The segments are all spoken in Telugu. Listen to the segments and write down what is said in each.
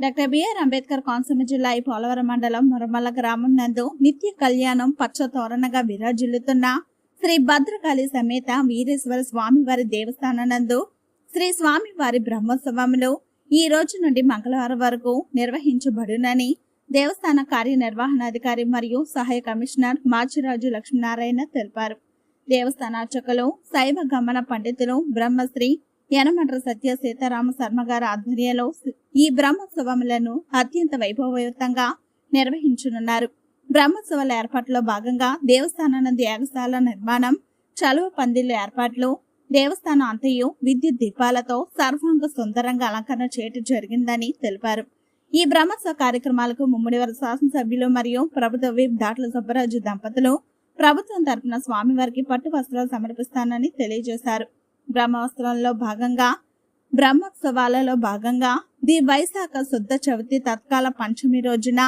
డాక్టర్ బిఆర్ అంబేద్కర్ కోనసీమ జిల్లా ఈ పోలవరం మండలం మురమల్ల గ్రామం నందు నిత్య కళ్యాణం పచ్చ తోరణగా విరాజిల్లుతున్న శ్రీ భద్రకాళి సమేత వీరేశ్వర స్వామివారి దేవస్థానం నందు శ్రీ స్వామివారి బ్రహ్మోత్సవములు ఈ రోజు నుండి మంగళవారం వరకు నిర్వహించబడునని దేవస్థాన కార్యనిర్వహణాధికారి మరియు సహాయ కమిషనర్ మాచిరాజు లక్ష్మీనారాయణ తెలిపారు. దేవస్థాన అర్చకులు శైవ గమన పండితులు బ్రహ్మశ్రీ యనమండ్ర సత్య సీతారామ శర్మ గారి ఆధ్వర్యంలో ఈ బ్రహ్మోత్సవములను అత్యంత వైభవయుతంగా నిర్వహించనున్నారు. బ్రహ్మోత్సవాల ఏర్పాట్లో భాగంగా దేవస్థానానంది యాగశాల నిర్మాణం చలువ పందిళ్ళ ఏర్పాట్లు దేవస్థానం అంతయు విద్యుత్ దీపాలతో సర్వాంగ సుందరంగా అలంకరణ చేయటం జరిగిందని తెలిపారు. ఈ బ్రహ్మోత్సవ కార్యక్రమాలకు ముమ్మడివారి శాసనసభ్యులు మరియు ప్రభుత్వ విప్ దాట్ల సుబ్బరాజు దంపతులు ప్రభుత్వం తరపున స్వామివారికి పట్టు వస్త్రాలు సమర్పిస్తానని తెలియజేశారు. బ్రహ్మోత్సవంలో భాగంగా బ్రహ్మోత్సవాలలో భాగంగా ది వైశాఖ శుద్ధ చవితి తత్కాల పంచమి రోజున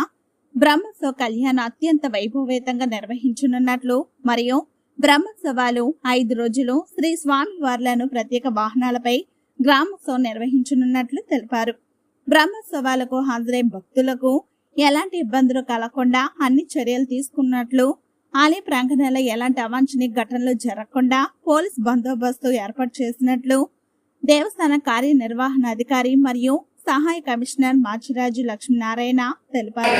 బ్రహ్మోత్సవ కళ్యాణ అత్యంత వైభవేతంగా నిర్వహించనున్నట్లు మరియు బ్రహ్మోత్సవాలు ఐదు రోజులు శ్రీ స్వామివార్లను ప్రత్యేక వాహనాలపై గ్రామోత్సవం నిర్వహించనున్నట్లు తెలిపారు. బ్రహ్మోత్సవాలకు హాజరై భక్తులకు ఎలాంటి ఇబ్బందులు కలగకుండా అన్ని చర్యలు తీసుకున్నట్లు ఆలయ ప్రాంగణంలో ఎలాంటి అవాంఛనీయ ఘటనలు జరగకుండా పోలీస్ బందోబస్తు ఏర్పాటు చేసినట్లు దేవస్థాన కార్యనిర్వహణ అధికారి మరియు సహాయ కమిషనర్ మాచిరాజు లక్ష్మీనారాయణ తెలిపారు.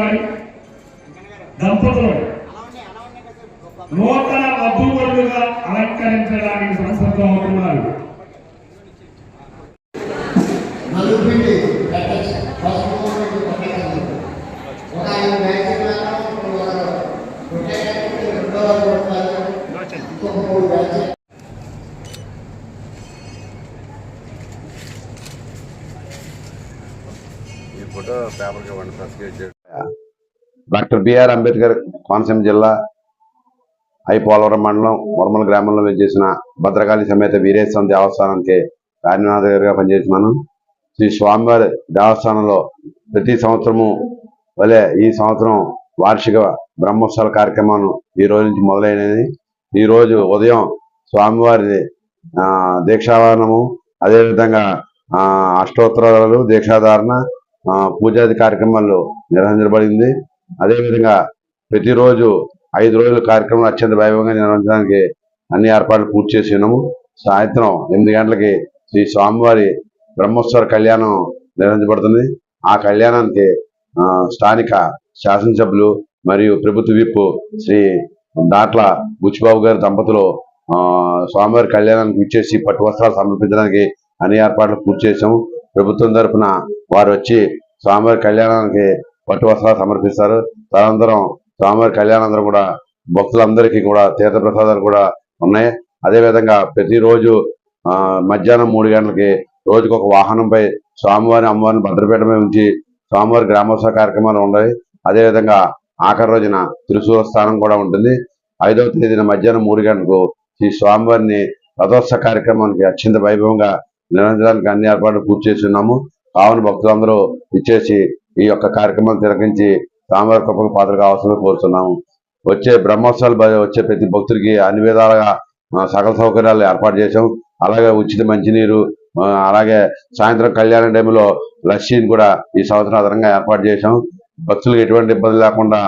వారి దంపతులు. నూతన వధూవరులుగా అలంకరించడానికి సంసిద్ధం అవుతున్నారు. ఈ ఫోటో పేపర్కి ఇవ్వండి సబ్స్క్రైబ్ చేయండి డాక్టర్ బిఆర్ అంబేద్కర్ కోనసీమ జిల్లా ఐపోలవరం మండలం మురమల గ్రామంలో చేసిన భద్రకాళి సమేత వీరేశ్వరం దేవస్థానానికి గారిగా పనిచేస్తున్నాను. శ్రీ స్వామివారి దేవస్థానంలో ప్రతి సంవత్సరము వలె ఈ సంవత్సరం వార్షిక బ్రహ్మోత్సవాల కార్యక్రమం ఈ రోజు నుంచి మొదలైనది ఈరోజు ఉదయం స్వామివారి దీక్షావరణము అదేవిధంగా అష్టోత్తరాలు దీక్షాధారణ పూజాది కార్యక్రమాలు నిర్వహించబడింది. అదేవిధంగా ప్రతిరోజు ఐదు రోజుల కార్యక్రమం అత్యంత వైభవంగా నిర్వహించడానికి అన్ని ఏర్పాట్లు పూర్తి చేసి ఉన్నాము. సాయంత్రం ఎనిమిది గంటలకి శ్రీ స్వామివారి బ్రహ్మోత్సవ కళ్యాణం నిర్వహించబడుతుంది. ఆ కళ్యాణానికి స్థానిక శాసనసభ్యులు మరియు ప్రభుత్వ విప్ శ్రీ దాట్ల బుచ్చిబాబు గారి దంపతులు స్వామివారి కళ్యాణానికి ఇచ్చేసి పట్టు వస్త్రాలు సమర్పించడానికి అన్ని ఏర్పాట్లు పూర్తి చేశాము. ప్రభుత్వం తరఫున వారు వచ్చి స్వామివారి కళ్యాణానికి పట్టు వస్త్రాలు సమర్పిస్తారు. తదనంతరం స్వామివారి కళ్యాణానంతరం కూడా భక్తులందరికీ కూడా తీర్థ ప్రసాదాలు కూడా ఉన్నాయి. అదేవిధంగా ప్రతిరోజు మధ్యాహ్నం మూడు గంటలకి రోజుకు ఒక వాహనంపై స్వామివారి అమ్మవారిని భద్రపీఠమే ఉంచి స్వామివారి గ్రామోత్సవ కార్యక్రమాలు ఉన్నాయి. అదే విధంగా ఆఖరి రోజున త్రిశూల స్థానం కూడా ఉంటుంది. ఐదవ తేదీన మధ్యాహ్నం మూడు గంటలకు ఈ స్వామివారిని రథోత్సవ కార్యక్రమానికి అత్యంత వైభవంగా నిర్వహించడానికి అన్ని ఏర్పాట్లు పూర్తి చేసి ఉన్నాము కావున భక్తులందరూ ఇచ్చేసి ఈ యొక్క కార్యక్రమం తిరగించి స్వామివారి కృపకు పాత్ర కావాల్సిందని కోరుతున్నాము. వచ్చే బ్రహ్మోత్సవాలు వచ్చే ప్రతి భక్తుడికి అన్ని విధాలుగా సకల సౌకర్యాలు ఏర్పాటు చేశాం. అలాగే ఉచిత మంచినీరు అలాగే సాయంత్రం కళ్యాణ టైంలో లస్సీని కూడా ఈ సంవత్సరం అదనంగా ఏర్పాటు చేశాం. భక్తులకు ఎటువంటి ఇబ్బంది లేకుండా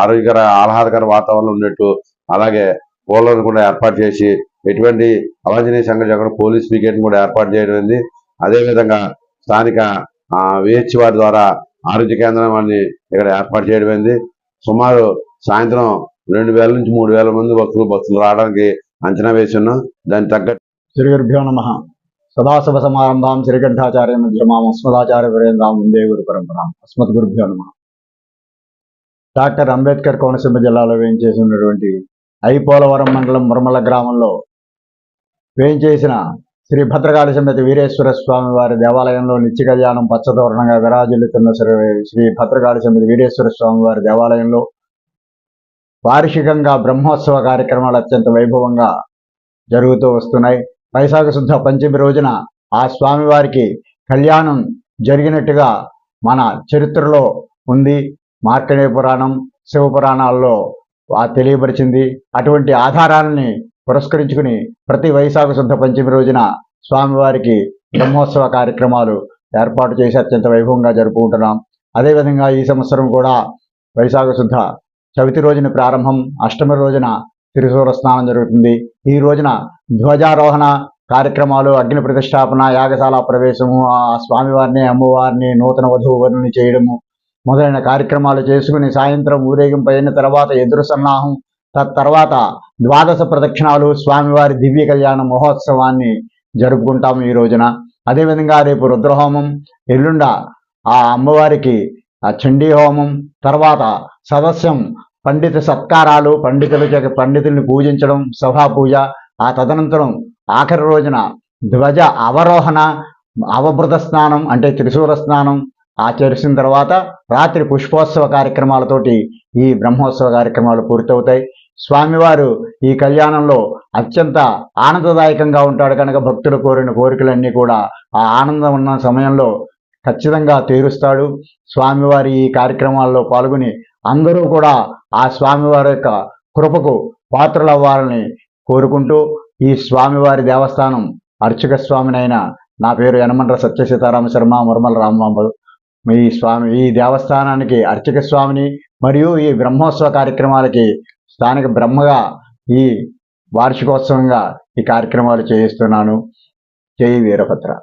ఆరోగ్యకర ఆహ్లాదకర వాతావరణం ఉన్నట్టు అలాగే పోలను కూడా ఏర్పాటు చేసి ఎటువంటి అవాంఛనీయ సంఘటన పోలీస్ పికెట్ కూడా ఏర్పాటు చేయడం అదే అదేవిధంగా స్థానిక విహెచ్ వారి ద్వారా ఆరోగ్య కేంద్రం కేంద్రాన్ని ఇక్కడ ఏర్పాటు చేయడం సుమారు సాయంత్రం రెండు వేల నుంచి మూడు వేల మంది భక్తులు భక్తులు రావడానికి అంచనా వేసి ఉన్నాం. దానికి తగ్గట్టు శ్రీగురుభ్యో నమ. సదాశివ సమారంభాం శ్రీకంఠాచార్య మధ్యమాం అస్మదాచార్య వీరేంద్రాం వందే గురు పరంపరాం. అస్మత్ గురుభ్యో నమ. డాక్టర్ అంబేద్కర్ కోనసీమ జిల్లాలో వేయించేసినటువంటి ఐపోలవరం మండలం మురమల గ్రామంలో వేయించేసిన శ్రీ భద్రకాళి సమేత వీరేశ్వర స్వామి వారి దేవాలయంలో నిత్య కళ్యాణం పచ్చదోరణంగా విరాజిల్లుతున్న శ్రీ శ్రీ భద్రకాళి సమేత వీరేశ్వర స్వామి వారి దేవాలయంలో వార్షికంగా బ్రహ్మోత్సవ కార్యక్రమాలు అత్యంత వైభవంగా జరుగుతూ వస్తున్నాయి. వైశాఖ శుద్ధ పంచమి రోజున ఆ స్వామివారికి కళ్యాణం జరిగినట్టుగా మన చరిత్రలో ఉంది. మార్కండేయ పురాణం శివ పురాణాల్లో తెలియపరిచింది. అటువంటి ఆధారాలని పురస్కరించుకుని ప్రతి వైశాఖ శుద్ధ పంచమి రోజున స్వామివారికి బ్రహ్మోత్సవ కార్యక్రమాలు ఏర్పాటు చేసి అత్యంత వైభవంగా జరుపుకుంటున్నాం. అదేవిధంగా ఈ సంవత్సరం కూడా వైశాఖ శుద్ధ చవితి రోజున ప్రారంభం అష్టమి రోజున త్రిశూర స్నానం జరుగుతుంది. ఈ రోజున ధ్వజారోహణ కార్యక్రమాలు అగ్ని ప్రతిష్టాపన యాగశాల ప్రవేశము ఆ స్వామివారిని అమ్మవారిని నూతన వధువుని చేయడము మొదలైన కార్యక్రమాలు చేసుకుని సాయంత్రం ఊరేగింపు అయిన తర్వాత ఎదురు సన్నాహం తర్వాత ద్వాదశ ప్రదక్షిణాలు స్వామివారి దివ్య కళ్యాణ మహోత్సవాన్ని జరుపుకుంటాము ఈ రోజున. అదేవిధంగా రేపు రుద్రహోమం ఎల్లుండ ఆ అమ్మవారికి ఆ చండీ హోమం తర్వాత సదస్యం పండిత సత్కారాలు పండితుల పండితుల్ని పూజించడం సభా పూజ ఆ తదనంతరం ఆఖరి రోజున ధ్వజ అవరోహణ అవభృత స్నానం అంటే త్రిశూల స్నానం ఆచరిసిన తర్వాత రాత్రి పుష్పోత్సవ కార్యక్రమాలతోటి ఈ బ్రహ్మోత్సవ కార్యక్రమాలు పూర్తవుతాయి. స్వామివారు ఈ కళ్యాణంలో అత్యంత ఆనందదాయకంగా ఉంటాడు కనుక భక్తులు కోరిన కోరికలన్నీ కూడా ఆ ఆనందం ఉన్న సమయంలో ఖచ్చితంగా తీరుస్తాడు. స్వామివారి ఈ కార్యక్రమాల్లో పాల్గొని అందరూ కూడా ఆ స్వామివారి యొక్క కృపకు పాత్రలవ్వాలని కోరుకుంటూ ఈ స్వామివారి దేవస్థానం అర్చక స్వామినైన నా పేరు యనమండ్ర సత్య సీతారామ శర్మ మురమల రామబాబు. ఈ స్వామి ఈ దేవస్థానానికి అర్చక స్వామిని మరియు ఈ బ్రహ్మోత్సవ కార్యక్రమాలకి స్థానిక బ్రహ్మగా ఈ వార్షికోత్సవంగా ఈ కార్యక్రమాలు చేయిస్తున్నాను. జై వీరభద్ర.